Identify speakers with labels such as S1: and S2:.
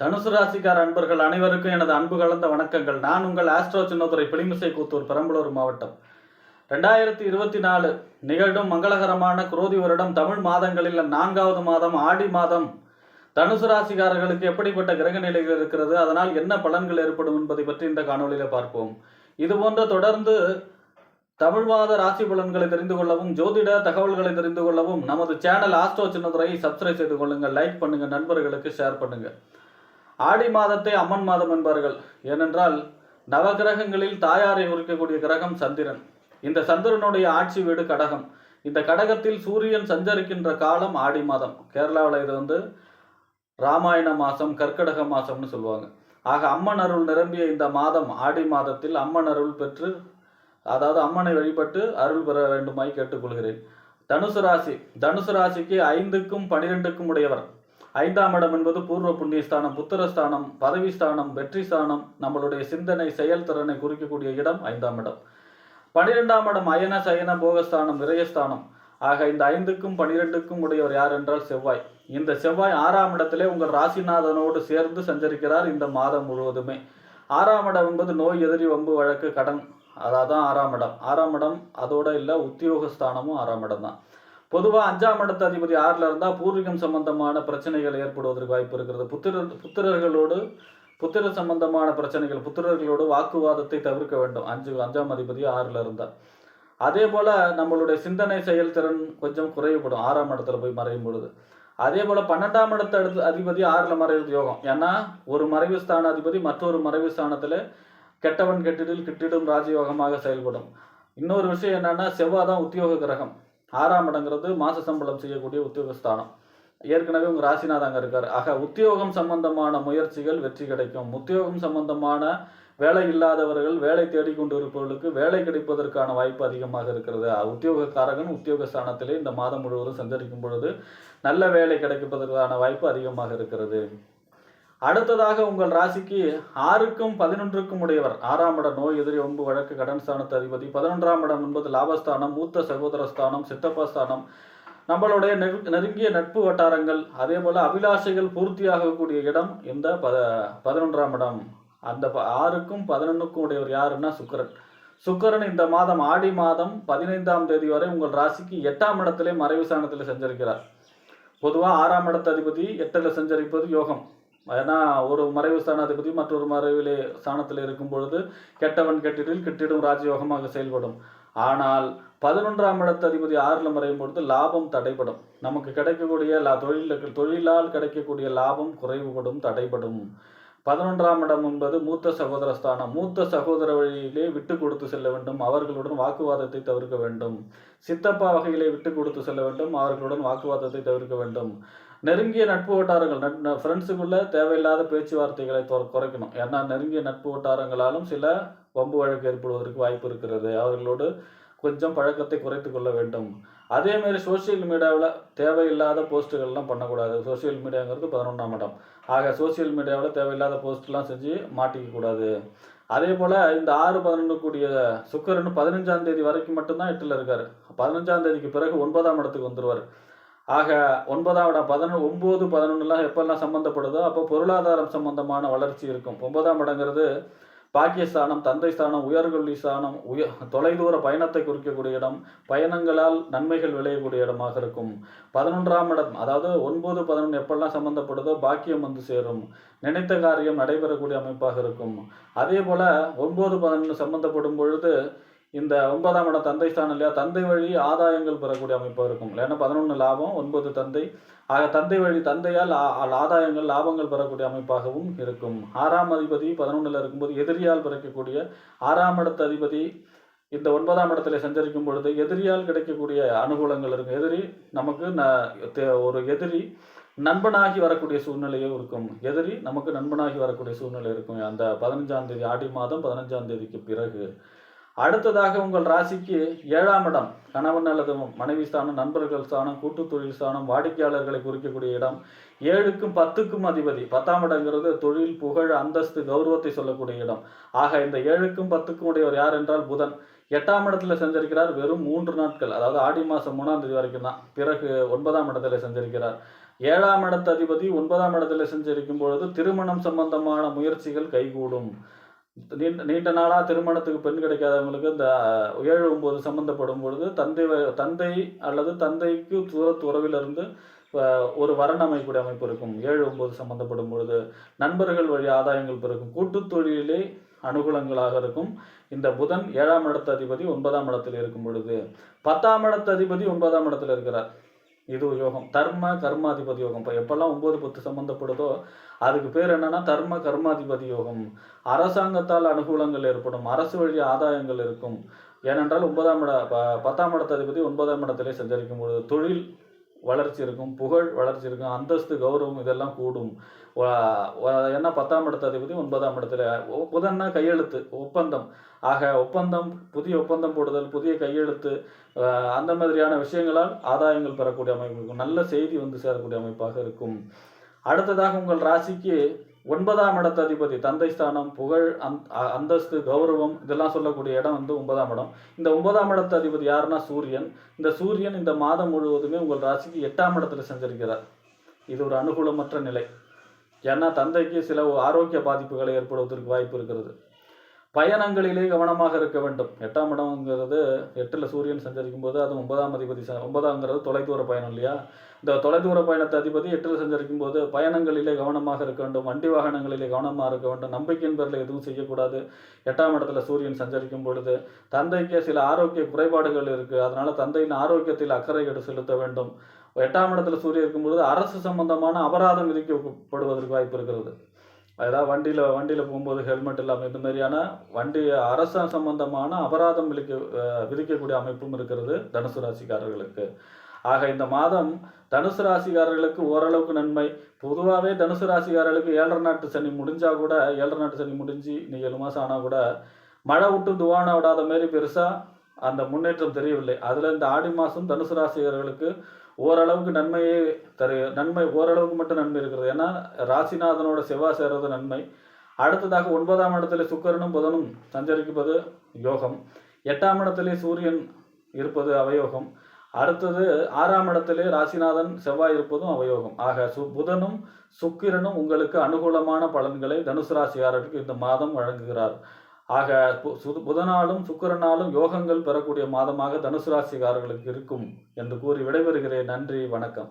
S1: தனுசு ராசிக்கார அன்பர்கள் அனைவருக்கும் எனது அன்பு கலந்த வணக்கங்கள். நான் உங்கள் ஆஸ்ட்ரோ சின்னதுரை பிளிமிசை கூத்தூர் பெரம்பலூர் மாவட்டம். ரெண்டாயிரத்தி இருபத்தி நாலு நிகழும் மங்களகரமான குரோதி வருடம் தமிழ் மாதங்களில் நான்காவது மாதம் ஆடி மாதம். தனுசு ராசிக்காரர்களுக்கு எப்படிப்பட்ட கிரக நிலைகள் இருக்கிறது அதனால் என்ன பலன்கள் ஏற்படும் என்பதை பற்றி இந்த காணொலியில் பார்ப்போம். இதுபோன்ற தொடர்ந்து தமிழ் மாத ராசி பலன்களை தெரிந்து கொள்ளவும் ஜோதிட தகவல்களை தெரிந்து கொள்ளவும் நமது சேனல் ஆஸ்ட்ரோ சின்னதுரையை சப்ஸ்கிரைப் செய்து கொள்ளுங்கள் லைக் பண்ணுங்கள் நண்பர்களுக்கு ஷேர் பண்ணுங்கள் ஆடி மாதத்தை அம்மன் மாதம் என்பார்கள். ஏனென்றால் நவகிரகங்களில் தாயாரை உரிக்கக்கூடிய கிரகம் சந்திரன். இந்த சந்திரனுடைய ஆட்சி வீடு கடகம். இந்த கடகத்தில் சூரியன் சஞ்சரிக்கின்ற காலம் ஆடி மாதம். கேரளாவில் இது வந்து ராமாயண மாதம் கர்க்கடக மாதம்னு சொல்லுவாங்க. ஆக அம்மன் அருள் நிரம்பிய இந்த மாதம் ஆடி மாதத்தில் அம்மன் அருள் பெற்று அதாவது அம்மனை வழிபட்டு அருள் பெற வேண்டுமாய் கேட்டுக்கொள்கிறேன். தனுசு ராசி. தனுசு ராசிக்கு ஐந்துக்கும் பனிரெண்டுக்கும் உடையவர். ஐந்தாம் இடம் என்பது பூர்வ புண்ணியஸ்தானம் புத்திரஸ்தானம் பதவி ஸ்தானம் வெற்றி ஸ்தானம் நம்மளுடைய சிந்தனை செயல்திறனை குறிக்கக்கூடிய இடம் ஐந்தாம் இடம். பனிரெண்டாம் இடம் அயன சயன போகஸ்தானம் விரயஸ்தானம். ஆக இந்த ஐந்துக்கும் பனிரெண்டுக்கும் உடையவர் யார் என்றால் செவ்வாய். இந்த செவ்வாய் ஆறாம் இடத்திலே உங்கள் ராசிநாதனோடு சேர்ந்து சஞ்சரிக்கிறார் இந்த மாதம் முழுவதுமே. ஆறாம் இடம் என்பது நோய் எதிரி வம்பு வழக்கு கடன். அதான் ஆறாம் இடம். ஆறாம் இடம் அதோட இல்லை உத்தியோகஸ்தானமும் ஆறாம் இடம் தான். பொதுவாக அஞ்சாம் இடத்து அதிபதி ஆறில் இருந்தால் பூர்வீகம் சம்பந்தமான பிரச்சனைகள் ஏற்படுவதற்கு வாய்ப்பு இருக்கிறது. புத்திரர் புத்திரர்களோடு புத்திர சம்பந்தமான பிரச்சனைகள் புத்திரர்களோடு வாக்குவாதத்தை தவிர்க்க வேண்டும். அஞ்சு அஞ்சாம் அதிபதி ஆறில் இருந்தால் அதே போல் நம்மளுடைய சிந்தனை செயல்திறன் கொஞ்சம் குறைவுபடும் ஆறாம் இடத்துல போய் மறையும் பொழுது. அதே போல் பன்னெண்டாம் இடத்த அடுத்து அதிபதி ஆறில் மறைவது யோகம். ஏன்னா ஒரு மறைவு ஸ்தான அதிபதி மற்றொரு மறைவு ஸ்தானத்தில் கெட்டவன் கெட்டிடில் கிட்டிடும் ராஜயோகமாக செயல்படும். இன்னொரு விஷயம் என்னன்னா செவ்வாய் தான் உத்தியோக கிரகம். ஆறாம் இடங்கிறது மாச சம்பளம் செய்யக்கூடிய உத்தியோகஸ்தானம் ஏற்கனவே உங்கள் ராசிநாத் அங்கே இருக்கார். ஆக உத்தியோகம் சம்பந்தமான முயற்சிகள் வெற்றி கிடைக்கும். உத்தியோகம் சம்பந்தமான வேலை இல்லாதவர்கள் வேலை தேடிக்கொண்டு இருப்பவர்களுக்கு வேலை கிடைப்பதற்கான வாய்ப்பு அதிகமாக இருக்கிறது. உத்தியோகக்காரகன் உத்தியோக ஸ்தானத்திலே இந்த மாதம் முழுவதும் சஞ்சரிக்கும் பொழுது நல்ல வேலை கிடைப்பதற்கான வாய்ப்பு அதிகமாக இருக்கிறது. அடுத்ததாக உங்கள் ராசிக்கு ஆறுக்கும் பதினொன்றுக்கும் உடையவர். ஆறாம் இடம் நோய் எதிரி ஒன்பு வழக்கு கடன் ஸ்தானத்து அதிபதி. பதினொன்றாம் இடம் என்பது லாபஸ்தானம் மூத்த சகோதர ஸ்தானம் சித்தப்பா ஸ்தானம். நம்மளுடைய நெரு- நெருங்கிய நட்பு வட்டாரங்கள் அதே போல அபிலாஷைகள் பூர்த்தியாகக்கூடிய இடம் இந்த பத பதினொன்றாம் இடம். அந்த ப- ஆறுக்கும் பதினொன்றுக்கும் உடையவர் யாருன்னா சுக்கிரன். சுக்கரன் இந்த மாதம் ஆடி மாதம் பதினைந்தாம் தேதி வரை உங்கள் ராசிக்கு எட்டாம் இடத்திலே மறைவு ஸ்தானத்தில் செஞ்சிருக்கிறார். பொதுவாக ஆறாம் இடத்து அதிபதி எட்டில் செஞ்சரிப்பது யோகம். ஏன்னா ஒரு மறைவு ஸ்தானாதிபதி மற்றொரு மறைவிலே ஸ்தானத்தில் இருக்கும் பொழுது கெட்டவன் கெட்டிடில் கெட்டிடும் ராஜயோகமாக செயல்படும். ஆனால் பதினொன்றாம் இடத்து அதிபதி ஆறில் மறையும் பொழுது லாபம் தடைபடும். நமக்கு கிடைக்கக்கூடிய லா தொழில் தொழிலால் கிடைக்கக்கூடிய லாபம் குறைவுபடும் தடைபடும். பதினொன்றாம் இடம் என்பது மூத்த சகோதர ஸ்தானம். மூத்த சகோதர வழியிலே விட்டு கொடுத்து செல்ல வேண்டும். அவர்களுடன் வாக்குவாதத்தை தவிர்க்க வேண்டும். சித்தப்பா வகையிலே விட்டு கொடுத்து செல்ல வேண்டும். அவர்களுடன் வாக்குவாதத்தை தவிர்க்க வேண்டும். நெருங்கிய நட்பு வட்டாரங்கள் நட் ஃப்ரெண்ட்ஸுக்குள்ள தேவையில்லாத பேச்சுவார்த்தைகளை தொ- குறைக்கணும். ஏன்னா நெருங்கிய நட்பு வட்டாரங்களாலும் சில வம்பு வழக்கு ஏற்படுவதற்கு வாய்ப்பு இருக்கிறது. அவர்களோடு கொஞ்சம் பழக்கத்தை குறைத்து கொள்ள வேண்டும். அதேமாரி சோசியல் சோஷியல் மீடியாவில் தேவையில்லாத போஸ்ட்டுகள்லாம் பண்ணக்கூடாது. சோஷியல் மீடியாங்கிறது பதினொன்றாம் இடம். ஆக சோஷியல் மீடியாவில் தேவையில்லாத போஸ்ட்லாம் செஞ்சு மாட்டிக்க கூடாது. அதே போல் இந்த ஆறு பதினொன்று கூடிய சுக்கரன் பதினஞ்சாம் தேதி வரைக்கும் மட்டும்தான் எட்டில் இருக்கார். பதினஞ்சாம் தேதிக்கு பிறகு ஒன்பதாம் இடத்துக்கு வந்துடுவார் ஆக ஒன்பதாம் பதினொன்று ஒம்பது பதினொன்றுலாம் எப்பெல்லாம் சம்மந்தப்படுதோ அப்போ பொருளாதாரம் சம்பந்தமான வளர்ச்சி இருக்கும். ஒன்பதாம் இடங்கிறது பாக்கியஸ்தானம் தந்தை ஸ்தானம் உயர்கல்வி ஸ்தானம் உய தொலைதூர பயணத்தை குறிக்கக்கூடிய இடம் பயணங்களால் நன்மைகள் விளையக்கூடிய இடமாக இருக்கும். பதினொன்றாம் இடம் அதாவது ஒன்பது பதினொன்று எப்பெல்லாம் சம்பந்தப்படுதோ பாக்கியம் வந்து சேரும். நினைத்த காரியம் நடைபெறக்கூடிய அமைப்பாக இருக்கும். அதே போல் ஒன்பது பதினொன்று சம்பந்தப்படும் பொழுது இந்த ஒன்பதாம் இடம் தந்தை ஸ்தானம் இல்லையா? தந்தை வழி ஆதாயங்கள் பெறக்கூடிய அமைப்பாக இருக்கும் ஏன்னா பதினொன்று லாபம் ஒன்பது தந்தை. ஆக தந்தை வழி தந்தையால் ஆதாயங்கள் லாபங்கள் பெறக்கூடிய அமைப்பாகவும் இருக்கும். ஆறாம் அதிபதி பதினொன்றில் இருக்கும்போது எதிரியால் பிறக்கக்கூடிய ஆறாம் இடத்து அதிபதி இந்த ஒன்பதாம் இடத்துல சஞ்சரிக்கும் பொழுது எதிரியால் கிடைக்கக்கூடிய அனுகூலங்கள் இருக்கும். எதிரி நமக்கு ந தே- ஒரு எதிரி நண்பனாகி வரக்கூடிய சூழ்நிலையும் இருக்கும். எதிரி நமக்கு நண்பனாகி வரக்கூடிய சூழ்நிலை இருக்கும். அந்த பதினஞ்சாம் தேதி ஆடி மாதம் பதினஞ்சாம் தேதிக்கு பிறகு. அடுத்ததாக உங்கள் ராசிக்கு ஏழாம் இடம் கணவன் அல்லது மனைவி ஸ்தானம் நண்பர்கள் ஸ்தானம் கூட்டு தொழில் ஸ்தானம் வாடிக்கையாளர்களை குறிக்கக்கூடிய இடம். ஏழுக்கும் பத்துக்கும் அதிபதி. பத்தாம் இடங்கிறது தொழில் புகழ் அந்தஸ்து கௌரவத்தை சொல்லக்கூடிய இடம். ஆக இந்த ஏழுக்கும் பத்துக்கும் உடையவர் யார் என்றால் புதன். எட்டாம் இடத்துல செஞ்சிருக்கிறார் வெறும் மூன்று நாட்கள். அதாவது ஆடி மாதம் மூணாம் தேதி வரைக்கும் தான். பிறகு ஒன்பதாம் இடத்துல செஞ்சிருக்கிறார். ஏழாம் இடத்து அதிபதி ஒன்பதாம் இடத்துல செஞ்சிருக்கும் பொழுது திருமணம் சம்பந்தமான முயற்சிகள் கைகூடும். நீண்ட நீண்ட நாளாக திருமணத்துக்கு பெண் கிடைக்காதவங்களுக்கு இந்த ஏழு ஒம்பது சம்மந்தப்படும் பொழுது தந்தை வ- தந்தை அல்லது தந்தைக்கு தூரத்து உறவிலிருந்து ஒரு வரன் அமைக்கூடிய அமைப்பு இருக்கும். ஏழு ஒம்பது சம்மந்தப்படும் பொழுது நண்பர்கள் வழி ஆதாயங்கள் பிறக்கும். கூட்டு தொழிலே அனுகூலங்களாக இருக்கும். இந்த புதன் ஏழாம் இடத்து அதிபதி ஒன்பதாம் இடத்தில் இருக்கும் பொழுது பத்தாம் இடத்து அதிபதி ஒன்பதாம் இடத்தில் இருக்கிறார். இது யோகம். தர்ம கர்மாதிபதி யோகம். இப்போ எப்பெல்லாம் ஒன்பது பத்து சம்மந்தப்படுதோ அதுக்கு பேர் என்னன்னா தர்ம கர்மாதிபதி யோகம். அரசாங்கத்தால் அனுகூலங்கள் ஏற்படும். அரசு வழி ஆதாயங்கள் இருக்கும். ஏனென்றால் ஒன்பதாம் இட ப- பத்தாம் இடத்ததிபதி ஒன்பதாம் இடத்திலே சஞ்சரிக்கும் பொழுது தொழில் வளர்ச்சி இருக்கும் புகழ் வளர்ச்சி இருக்கும் அந்தஸ்து கௌரவம் இதெல்லாம் கூடும். ஏன்னா பத்தாம் இடத்த அதிபதி ஒன்பதாம் இடத்துல ஒ- புதன்னா கையெழுத்து ஒப்பந்தம். ஆக ஒப்பந்தம் புதிய ஒப்பந்தம் போடுதல் புதிய கையெழுத்து அந்த மாதிரியான விஷயங்களால் ஆதாயங்கள் பெறக்கூடிய அமைப்பு இருக்கும். நல்ல செய்தி வந்து சேரக்கூடிய அமைப்பாக இருக்கும். அடுத்ததாக உங்கள் ராசிக்கு ஒன்பதாம் இடத்த அதிபதி தந்தை ஸ்தானம் புகழ் அந் அ- அந்தஸ்து கௌரவம் இதெல்லாம் சொல்லக்கூடிய இடம் வந்து ஒன்பதாம் இடம். இந்த ஒன்பதாம் இடத்த அதிபதி யாருன்னா சூரியன். இந்த சூரியன் இந்த மாதம் முழுவதுமே உங்கள் ராசிக்கு எட்டாம் இடத்துல செஞ்சிருக்கிறார். இது ஒரு அனுகூலமற்ற நிலை. ஏன்னா தந்தைக்கு சில ஆரோக்கிய பாதிப்புகளை ஏற்படுவதற்கு வாய்ப்பு இருக்கிறது. பயணங்களிலே கவனமாக இருக்க வேண்டும். எட்டாம் இடம்ங்கிறது எட்டில் சூரியன் சஞ்சரிக்கும் போது அது ஒன்பதாம் அதிபதி ஒன்பதாங்கிறது தொலைதூர பயணம் இல்லையா? இந்த தொலைதூர பயணத்தை அதிபதி எட்டில் சஞ்சரிக்கும் போது பயணங்களிலே கவனமாக இருக்க வேண்டும். வண்டி வாகனங்களிலே கவனமாக இருக்க வேண்டும். நம்பிக்கையின் பேரில் எதுவும் செய்யக்கூடாது. எட்டாம் இடத்துல சூரியன் சஞ்சரிக்கும் பொழுது தந்தைக்கு சில ஆரோக்கிய குறைபாடுகள் இருக்குது அதனால் தந்தையின் ஆரோக்கியத்தில் அக்கறை எடுத்து செலுத்த வேண்டும். எட்டாம் இடத்துல சூரியன் இருக்கும் பொழுது அரசு சம்பந்தமான அபராதம் விதிக்கப்படுவதற்கு வாய்ப்பு இருக்கிறது. அதாவது வண்டியில் வண்டியில் போகும்போது ஹெல்மெட் இல்லாமல் இந்த மாதிரியான வண்டி அரசு சம்பந்தமான அபராதம் விதிக்க விதிக்கக்கூடிய அமைப்பும் இருக்கிறது தனுசு ராசிக்காரர்களுக்கு. ஆக இந்த மாதம் தனுசு ராசிக்காரர்களுக்கு ஓரளவுக்கு நன்மை. பொதுவாகவே தனுசு ராசிக்காரர்களுக்கு ஏழரை நாட்டு சனி முடிஞ்சால் கூட ஏழரை நாட்டு சனி முடிஞ்சு நீ ஏழு மாதம் ஆனால் கூட மழை விட்டு துவான விடாத மாரி பெருசாக அந்த முன்னேற்றம் தெரியவில்லை. அதில் இந்த ஆடி மாதம் தனுசு ராசிக்காரர்களுக்கு ஓரளவுக்கு நன்மையே தரு நன்மை ஓரளவுக்கு மட்டும் நன்மை இருக்கிறது. ஏன்னா ராசிநாதனோட செவ்வாய் சேர்றது நன்மை. அடுத்ததாக ஒன்பதாம் இடத்துல சுக்கிரனும் புதனும் சஞ்சரிப்பது யோகம். எட்டாம் இடத்திலே சூரியன் இருப்பது அவயோகம். அடுத்தது ஆறாம் இடத்திலே ராசிநாதன் செவ்வாய் இருப்பதும் அவயோகம். ஆக சு புதனும் சுக்கிரனும் உங்களுக்கு அனுகூலமான பலன்களை தனுசு ராசியாரருக்கு இந்த மாதம் வழங்குகிறார். ஆக புது புதனாலும் சுக்கிரனாலும் யோகங்கள் பெறக்கூடிய மாதமாக தனுசு ராசிக்காரர்களுக்கு இருக்கும் என்று கூறி விடைபெறுகிறேன். நன்றி வணக்கம்.